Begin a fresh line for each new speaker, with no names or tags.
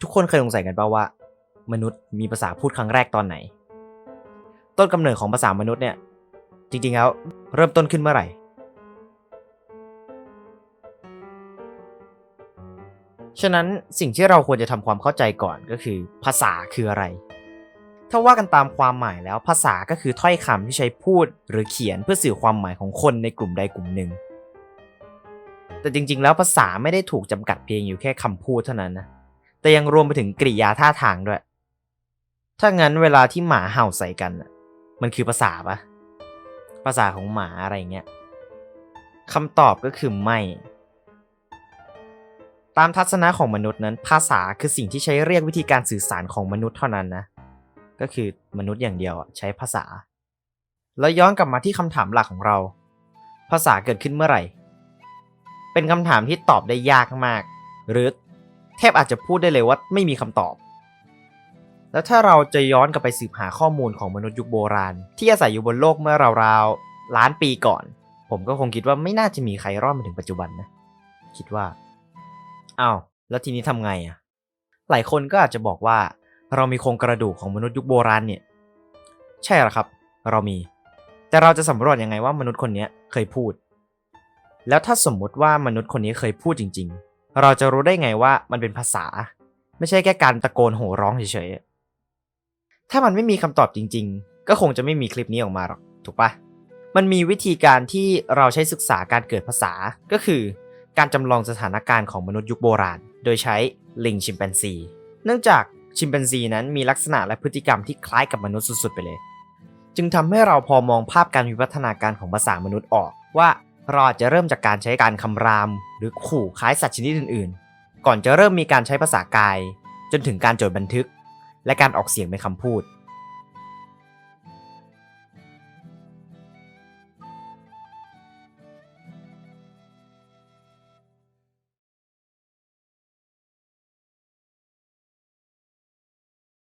ทุกคนเคยสงสัยกันป่าว่า มนุษย์มีภาษาพูดครั้งแรกตอนไหน ต้นกำเนิดของภาษามนุษย์เนี่ย จริงๆแล้วเริ่มต้นขึ้นเมื่อไหร่ ฉะนั้นสิ่งที่เราควรจะทำความเข้าใจก่อนก็คือ ภาษาคืออะไร ถ้าว่ากันตามความหมายแล้วภาษาก็คือถ้อยคำที่ใช้พูดหรือเขียนเพื่อสื่อความหมายของคนในกลุ่มใดกลุ่มหนึ่ง แต่จริง ๆ แล้วภาษาไม่ได้ถูกจำกัดเพียงอยู่แค่คำพูดเท่านั้นนะ แต่ยังรวมไปถึงกริยาท่าทางด้วย ถ้างั้นเวลาที่หมาเห่าใส่กันมันคือภาษาปะภาษาของหมาอะไรเงี้ยคำตอบก็คือไม่ ตามทัศนะของมนุษย์นั้น ภาษาคือสิ่งที่ใช้เรียกวิธีการสื่อสารของมนุษย์เท่านั้นนะ ก็คือมนุษย์อย่างเดียวใช้ภาษา แล้วย้อนกลับมาที่คำถามหลักของเรา ภาษาเกิดขึ้นเมื่อไหร่ เป็นคำถามที่ตอบได้ยากมาก หรือ แทบอาจจะพูดได้เลยว่าไม่มีคำตอบ แล้วถ้าเราจะย้อนกลับไปสืบหาข้อมูลของมนุษย์ยุคโบราณ ที่อาศัยอยู่บนโลกเมื่อราวๆล้านปีก่อน ผมก็คงคิดว่าไม่น่าจะมีใครรอดมาถึงปัจจุบันนะ คิดว่าอ้าวแล้วทีนี้ทำไงอะหลายคนก็อาจจะบอกว่า เรามีโครงกระดูกของมนุษย์ยุคโบราณเนี่ย ใช่หรอครับ เรามี แต่เราจะสำรวจยังไงว่ามนุษย์คนนี้เคยพูด แล้วถ้าสมมติว่ามนุษย์คนนี้เคยพูดจริง ๆ เราจะรู้ได้ไงว่ามันเป็นภาษา ไม่ใช่แค่การตะโกนโห่ร้องเฉยๆ ถ้ามันไม่มีคำตอบจริง ๆ ก็คงจะไม่มีคลิปนี้ออกมาหรอก ถูกปะมันมีวิธีการที่เราใช้ศึกษาการเกิดภาษา ก็คือการจำลองสถานการณ์ของมนุษย์ยุคโบราณ โดยใช้ลิงชิมแปนซี เนื่องจากชิมแปนซีนั้นมีลักษณะและพฤติกรรมที่คล้ายกับมนุษย์สุดๆไปเลย จึงทำให้เราพอมองภาพการวิวัฒนาการของภาษามนุษย์ออกว่า เราอาจจะเริ่มจากการใช้การคำราม หรือขู่คล้ายสัตว์ชนิดอื่นๆ ก่อนจะเริ่มมีการใช้ภาษากาย จนถึงการจดบันทึก และการออกเสียงเป็นคำพูด